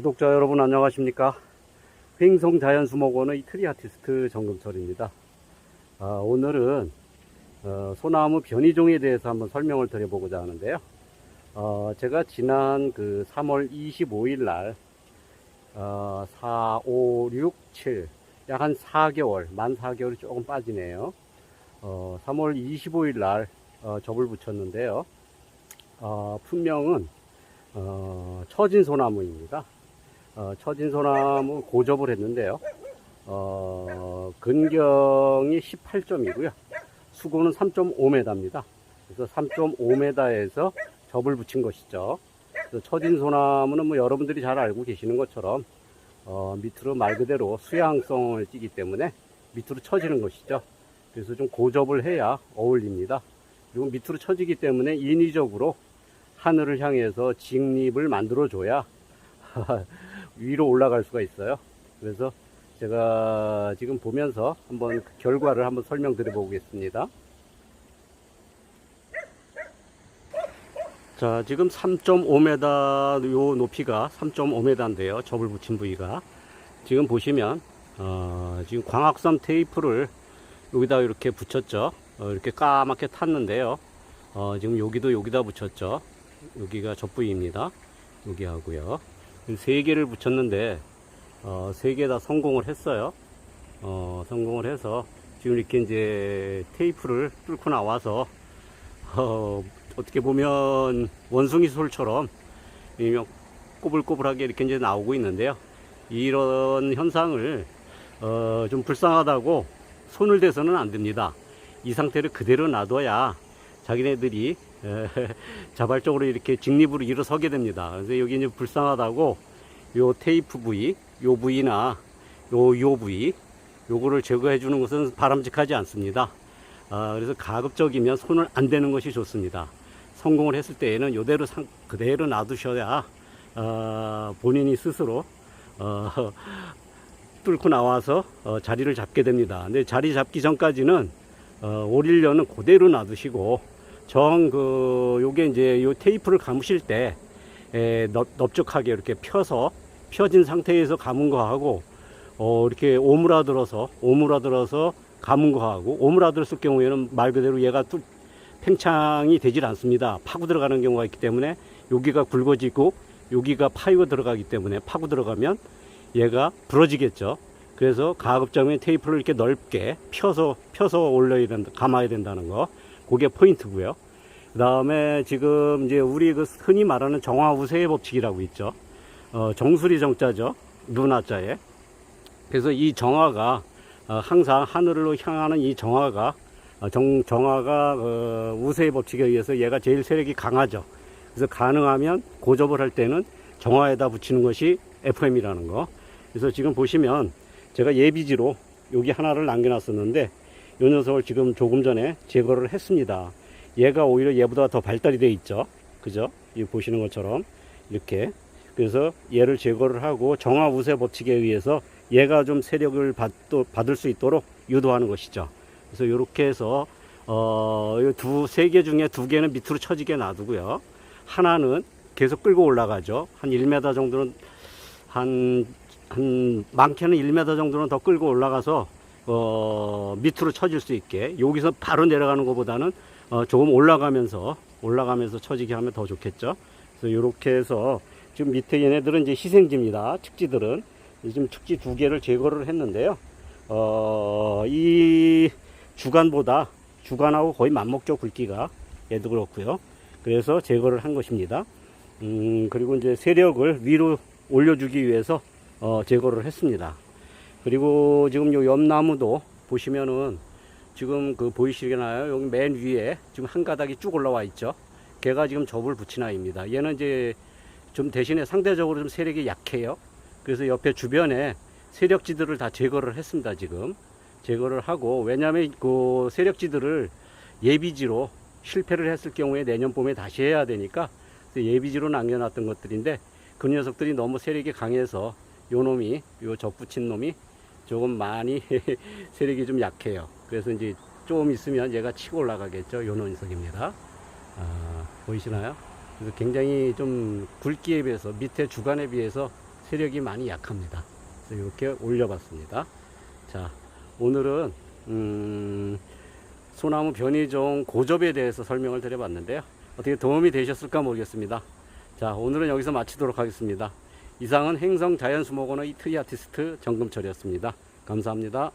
구독자 여러분 안녕하십니까? 횡성자연수목원의 트리 아티스트 정금철입니다. 아, 오늘은 어, 소나무 변이종에 대해서 한번 설명을 드려보고자 하는데요. 어, 제가 지난 그 3월 25일 날 어, 4, 5, 6, 7 약 한 4개월 만 4개월이 조금 빠지네요. 어, 3월 25일 날 어, 접을 붙였는데요. 어, 품명은 어, 처진 소나무입니다. 어, 처진 소나무 고접을 했는데요. 어, 근경이 18점이고요. 수고는 3.5m입니다. 그래서 3.5m에서 접을 붙인 것이죠. 그래서 처진 소나무는 뭐 여러분들이 잘 알고 계시는 것처럼 어, 밑으로 말 그대로 수양성을 띠기 때문에 밑으로 처지는 것이죠. 그래서 좀 고접을 해야 어울립니다. 그리고 밑으로 처지기 때문에 인위적으로 하늘을 향해서 직립을 만들어 줘야 위로 올라갈 수가 있어요. 그래서 제가 지금 보면서 한번 그 결과를 한번 설명드려 보겠습니다. 자, 지금 3.5m 요 높이가 3.5m인데요. 접을 붙인 부위가 지금 보시면 어, 지금 광학선 테이프를 여기다 이렇게 붙였죠. 어, 이렇게 까맣게 탔는데요. 어, 지금 여기도 여기다 붙였죠. 여기가 젖부위입니다. 여기 하고요. 세 개를 붙였는데 어, 세개 다 성공을 했어요. 어, 성공을 해서 지금 이렇게 이제 테이프를 뚫고 나와서 어, 어떻게 보면 원숭이 솔처럼 꼬불꼬불하게 이렇게 이제 나오고 있는데요. 이런 현상을 어, 좀 불쌍하다고 손을 대서는 안 됩니다. 이 상태를 그대로 놔둬야 자기네들이 에, 자발적으로 이렇게 직립으로 일어서게 됩니다. 그래서 여기 이제 불쌍하다고 요 테이프 부위, 요 부위나 요, 요 부위, 요거를 제거해 주는 것은 바람직하지 않습니다. 아, 그래서 가급적이면 손을 안 대는 것이 좋습니다. 성공을 했을 때에는 요대로 상, 그대로 놔두셔야 어, 본인이 스스로 어, 뚫고 나와서 어, 자리를 잡게 됩니다. 근데 자리 잡기 전까지는 어, 오릴려는 그대로 놔두시고 정 그 요게 이제 요 테이프를 감으실 때 에, 넓, 넓적하게 이렇게 펴서 펴진 상태에서 감은 거하고 어, 이렇게 오므라들어서 오므라들어서 감은 거하고 오므라들었을 경우에는 말 그대로 얘가 뚫, 팽창이 되질 않습니다. 파고 들어가는 경우가 있기 때문에 여기가 굵어지고 여기가 파이고 들어가기 때문에 파고 들어가면 얘가 부러지겠죠. 그래서 가급적이면 테이프를 이렇게 넓게 펴서 펴서 올려야 된다, 감아야 된다는 거. 그게 포인트고요. 그 다음에 지금 이제 우리 그 흔히 말하는 정화우세의 법칙이라고 있죠. 어, 정수리 정자죠. 눈화자에. 그래서 이 정화가 어, 항상 하늘로 향하는 이 정화가 어, 정, 정화가 어, 우세의 법칙에 의해서 얘가 제일 세력이 강하죠. 그래서 가능하면 고접을 할 때는 정화에다 붙이는 것이 FM이라는 거. 그래서 지금 보시면 제가 예비지로 여기 하나를 남겨놨었는데 이 녀석을 지금 조금 전에 제거를 했습니다. 얘가 오히려 얘보다 더 발달이 돼 있죠. 그죠? 이 보시는 것처럼 이렇게 그래서 얘를 제거를 하고 정화 우세 법칙에 의해서 얘가 좀 세력을 받, 받을 수 있도록 유도하는 것이죠. 그래서 이렇게 해서 어, 두세 개 중에 두 개는 밑으로 처지게 놔두고요. 하나는 계속 끌고 올라가죠. 한 1m 정도는 한, 한 많게는 1m 정도는 더 끌고 올라가서 어, 밑으로 처질 수 있게 여기서 바로 내려가는 것보다는 어, 조금 올라가면서 올라가면서 처지게 하면 더 좋겠죠. 그래서 이렇게 해서 지금 밑에 얘네들은 이제 희생지입니다. 축지들은 지금 축지 두 개를 제거를 했는데요. 어, 이 주간보다 주간하고 거의 맞먹죠 굵기가 얘도 그렇고요. 그래서 제거를 한 것입니다. 음, 그리고 이제 세력을 위로 올려주기 위해서 어, 제거를 했습니다. 그리고 지금 요 옆나무도 보시면은 지금 그 보이시나요? 여기 맨 위에 지금 한 가닥이 쭉 올라와 있죠. 걔가 지금 접을 붙인 아이입니다. 얘는 이제 좀 대신에 상대적으로 좀 세력이 약해요. 그래서 옆에 주변에 세력지들을 다 제거를 했습니다. 지금 제거를 하고 왜냐하면 그 세력지들을 예비지로 실패를 했을 경우에 내년 봄에 다시 해야 되니까 예비지로 남겨놨던 것들인데 그 녀석들이 너무 세력이 강해서 요 놈이 요 접붙인 놈이 조금 많이 세력이 좀 약해요. 그래서 이제 좀 있으면 얘가 치고 올라가겠죠. 요 녀석입니다. 아, 보이시나요? 그래서 굉장히 좀 굵기에 비해서 밑에 주간에 비해서 세력이 많이 약합니다. 그래서 이렇게 올려봤습니다. 자, 오늘은 음, 소나무 변이종 고접에 대해서 설명을 드려봤는데요. 어떻게 도움이 되셨을까 모르겠습니다. 자, 오늘은 여기서 마치도록 하겠습니다. 이상은 행성 자연수목원의 트리 아티스트 정금철이었습니다. 감사합니다.